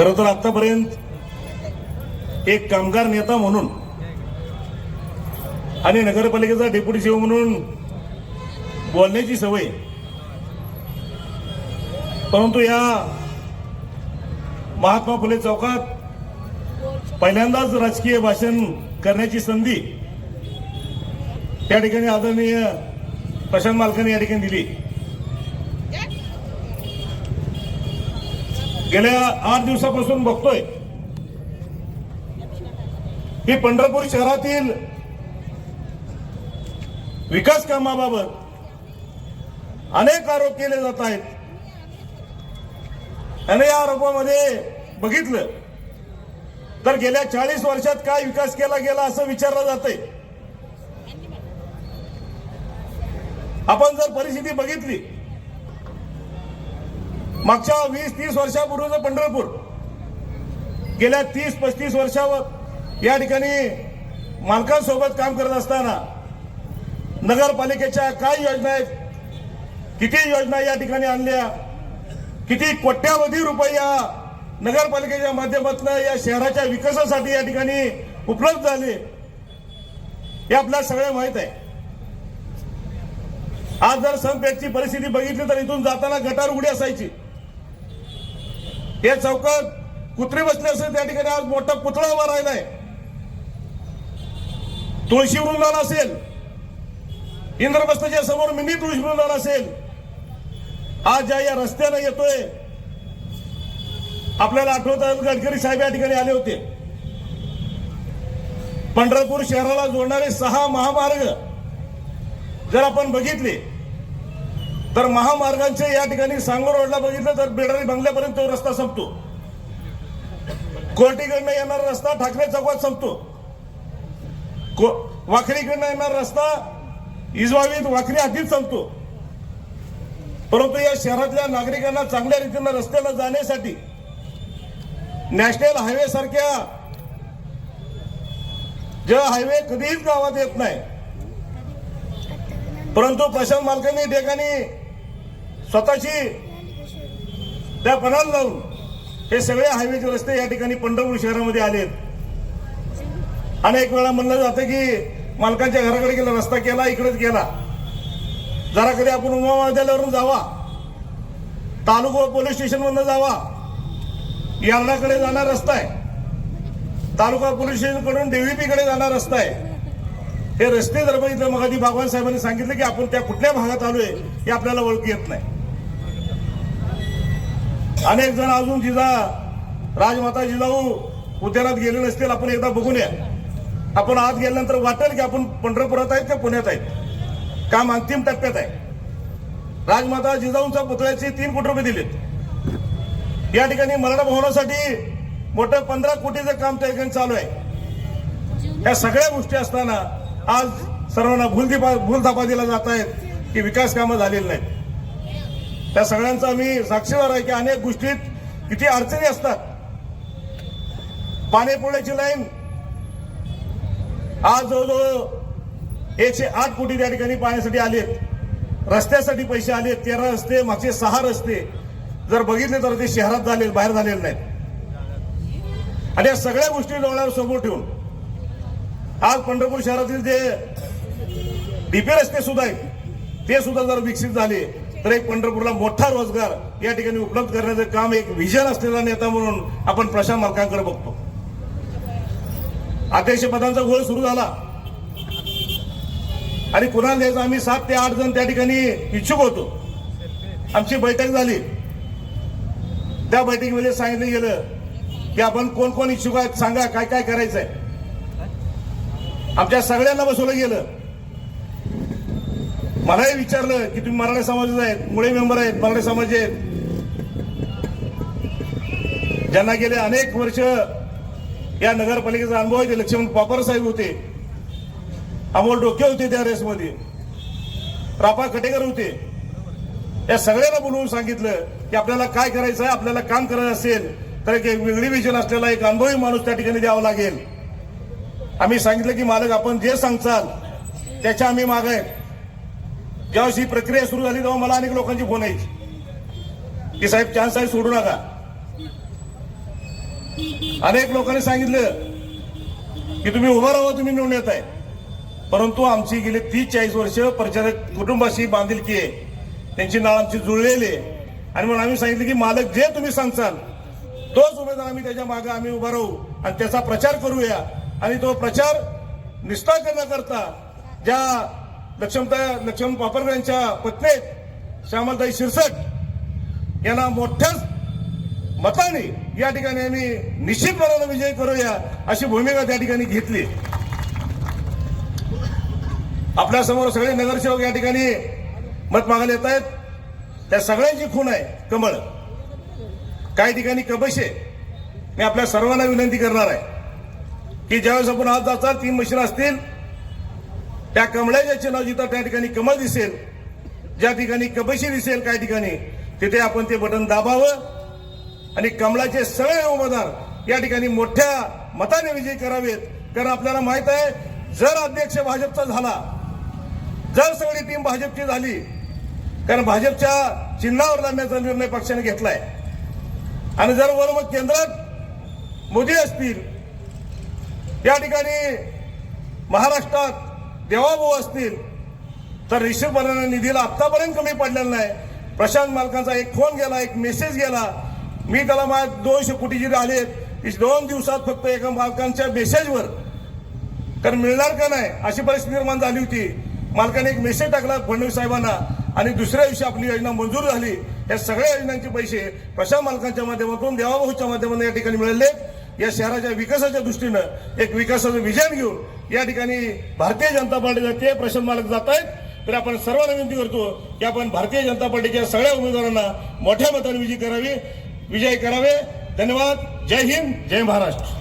खरं तर आतापर्यंत एक कामगार नेता म्हणून आणि नगरपालिकेचा डेप्युटी सेवा म्हणून बोलण्याची सवय. परंतु या महात्मा फुले चौकात पहिल्यांदाच राजकीय भाषण करण्याची संधी त्या ठिकाणी आदरणीय प्रशांत मालकाने या ठिकाणी दिली. गेल्या आठ दिवसापासून बघतोय. की पंढरपूर शहरातील विकास कामाबाबत अनेक आरोप केले जात आहेत. आणि या आरोपामध्ये बघितलं तर गेल्या चाळीस वर्षात काय विकास केला गेला असं विचारलं जातंय. आपण जर परिस्थिती बघितली मागच्या वीस तीस वर्षापूर्वीचं पंढरपूर गेल्या तीस पस्तीस वर्षावर या ठिकाणी मालकांसोबत काम करत असताना नगरपालिकेच्या काय योजना आहेत. किती योजना या ठिकाणी आणल्या? किती कोट्यावधी रुपये या नगरपालिकेच्या माध्यमातून या शहराच्या विकासासाठी या ठिकाणी उपलब्ध झाले? हे आपल्याला सगळ्या माहीत आहे. आज जर संपेठची परिस्थिती बघितली तर इथून जाताना गटार उघडी असायची. हे चौकात कुत्री बसले असेल त्या ठिकाणी आज मोठा पुतळा उभा राहिलाय तुळशी वृंदावन असेल. इंद्रप्रस्थाच्या समोर मिनी तुळशी वृंदावन असेल. आज ज्या या रस्त्यानं येतोय आपल्याला आठवत गडकरी साहेब या ठिकाणी आले होते. पंढरपूर शहराला जोडणारे सहा महामार्ग जर आपण बघितले तर महामार्गांचे या ठिकाणी सांगोर रोडला बघितलं तर बेडारी बंगल्यापर्यंत तो रस्ता संपतो. कोर्टीकडनं येणारा रस्ता ठाकरे चौकात संपतो. को- वाखरीकडनं येणारा रस्ता इजवावीत वाखरी हातीत संपतो. परंतु या शहरातल्या नागरिकांना चांगल्या रीतीनं रस्त्याला जाण्यासाठी नॅशनल हायवे सारख्या जे हायवे कधीच गावात येत नाही. परंतु प्रशांत मालकांनी ठिकाणी स्वतःची त्या पणाला लावून हे सगळे हायवेचे रस्ते या ठिकाणी पंढरपूर शहरामध्ये आलेत. अनेक वेळा म्हणलं जातं की मालकांच्या घराकडे गेला रस्ता केला इकडेच गेला. जरा कधी आपण उमा महाविद्यालयावरून जावा तालुका पोलीस स्टेशन मधनं जावा. यार्डाकडे जाणार रस्ता आहे. तालुका पोलीस स्टेशनकडून डीव्हीपी कडे जाणार रस्ता आहे. हे रस्ते जर बघितलं मग भगवान साहेबांनी सांगितलं की आपण त्या कुठल्या भागात आलोय हे आपल्याला ओळखी येत नाही. अनेक जण अजून जिजा राजमाता जिजाऊ उद्यानात गेले नसतील आपण एकदा बघून या. आपण आत गेल्यानंतर वाटेल की आपण पंढरपुरात आहेत का पुण्यात आहेत? काम अंतिम टप्प्यात आहे? राजमाता जिजाऊंच्या पुतळ्याचे तीन कोटी रुपये दिलेत. या ठिकाणी मराठा भवनासाठी मोठं पंधरा कोटीचं काम त्या ठिकाणी चालू आहे. या सगळ्या गोष्टी असताना आज सर्वांना भूल भूलथापा दिला जात आहेत की विकास कामं झालेली नाहीत. त्या सगळ्यांचा मी साक्षीदार आहे की अनेक गोष्टीत किती अडचणी असतात. पाणी पुण्याची लाईन आज जवळजवळ एकशे आठ कोटी त्या ठिकाणी पाण्यासाठी आलेत. रस्त्यासाठी पैसे आले तेरा रस्ते मागचे सहा रस्ते. जर बघितले तर ते शहरात झाले बाहेर झालेले नाहीत. आणि या सगळ्या गोष्टी डोळ्यावर समोर ठेवून आज पंढरपूर शहरातील जे डीपी रस्ते सुद्धा आहेत ते सुद्धा जर विकसित झाले तर एक पंढरपूरला मोठा रोजगार या ठिकाणी उपलब्ध करण्याचं काम एक विजन असलेला नेता म्हणून आपण प्रशांत मालकांकडे बघतो. अध्यक्षपदांचा गोळ सुरू झाला. आणि कुणाला द्यायचा? आम्ही सात ते आठ जण त्या ठिकाणी इच्छुक होतो. आमची बैठक झाली. त्या बैठकीमध्ये सांगितलं गेलं की आपण कोण कोण इच्छुक आहेत सांगा काय काय करायचंय. आमच्या सगळ्यांना बसवलं गेलं. मलाही विचारलं की तुम्ही मराठा समाजाचा आहेत मुळे मेंबर आहेत मराठा समाज आहेत. ज्यांना गेले अनेक वर्ष या नगरपालिकेचा अनुभव आहे ते लक्ष्मण पापर साहेब होते. अमोल डोके होते त्या रेसमध्ये रापा कटेकर होते. या सगळ्यांना बोलवून सांगितलं की आपल्याला काय करायचं आहे आपल्याला काम करायचं असेल तर एक वेगळी विजन असलेला एक अनुभवी माणूस त्या ठिकाणी द्यावा लागेल. आम्ही सांगितलं की मालक आपण जे सांगचाल त्याच्या आम्ही माग आहे. ज्यावेळेस ही प्रक्रिया सुरू झाली तेव्हा मला अनेक लोकांची फोन यायची. की साहेब चान्स आहे सोडू नका. अनेक लोकांनी सांगितलं की तुम्ही उभा राहा तुम्ही निवडून येत आहे परंतु आमची गेली तीस चाळीस वर्ष प्रचारक कुटुंबाशी बांधिलकी आहे. त्यांची नाळ आमची जुळलेली आहे. आणि म्हणून आम्ही सांगितलं की मालक जे तुम्ही सांगसाल तोच उमेदवार आम्ही त्याच्यामागे आम्ही उभा राहू आणि त्याचा प्रचार करूया. आणि तो प्रचार निष्ठा करण्याकरता ज्या लक्ष्मता लक्ष्मण पापरकर यांच्या पत्नी आहेत श्यामलताई शिरसट यांना मोठ्याच मताने या ठिकाणी आम्ही निश्चितपणाने विजय करूया अशी भूमिका त्या ठिकाणी घेतली. आपल्यासमोर सगळे नगरसेवक या ठिकाणी मत मागायला येत आहेत. त्या सगळ्यांची खून आहे कमळ. काही ठिकाणी कबशे. मी आपल्या सर्वांना विनंती करणार आहे की ज्यावेळेस आपण आज जाचाल तीन मशीन असतील. त्या कमळाच्या चिन्हावर जिथं त्या ठिकाणी कमळ दिसेल ज्या ठिकाणी कबशी दिसेल काही ठिकाणी तिथे आपण ते बटन दाबावं आणि कमळाचे सगळे उमेदवार या ठिकाणी मोठ्या मताने विजय करावेत. कारण आपल्याला माहीत आहे जर अध्यक्ष भाजपचा झाला जर सगळी टीम भाजपची झाली कारण भाजपच्या चिन्हावर लढण्याचा निर्णय पक्षाने घेतलाय. आणि जर वर मग केंद्रात मोदी असतील या ठिकाणी महाराष्ट्रात देवाभाऊ असतील तर निश्चितपणाने निधीला आतापर्यंत कमी पडलेला नाही. प्रशांत मालकांचा एक फोन गेला एक मेसेज गेला. मी त्याला माझ्या दोनशे कोटी जी आले दोन दिवसात फक्त एका मालकांच्या मेसेजवर तर मिळणार का नाही? अशी परिस्थिती निर्माण झाली होती. मालकाने एक मेसेज टाकला फडणवीस साहेबांना. आणि दुसऱ्या दिवशी आपली योजना मंजूर झाली. या सगळ्या योजनांचे पैसे प्रशांत मालकांच्या माध्यमातून देवाभाऊच्या माध्यमातून या ठिकाणी मिळाले. या शहराच्या विकासाच्या दृष्टीनं एक विकासाचं विजन घेऊन या ठिकाणी भारतीय जनता पार्टीचा ते प्रश्न मालक जात आहेत. तर आपण सर्वांना विनंती करतो की आपण भारतीय जनता पार्टीच्या सगळ्या उमेदवारांना मोठ्या मताने विजय करावी. विजय करावे. धन्यवाद. जय हिंद. जय महाराष्ट्र.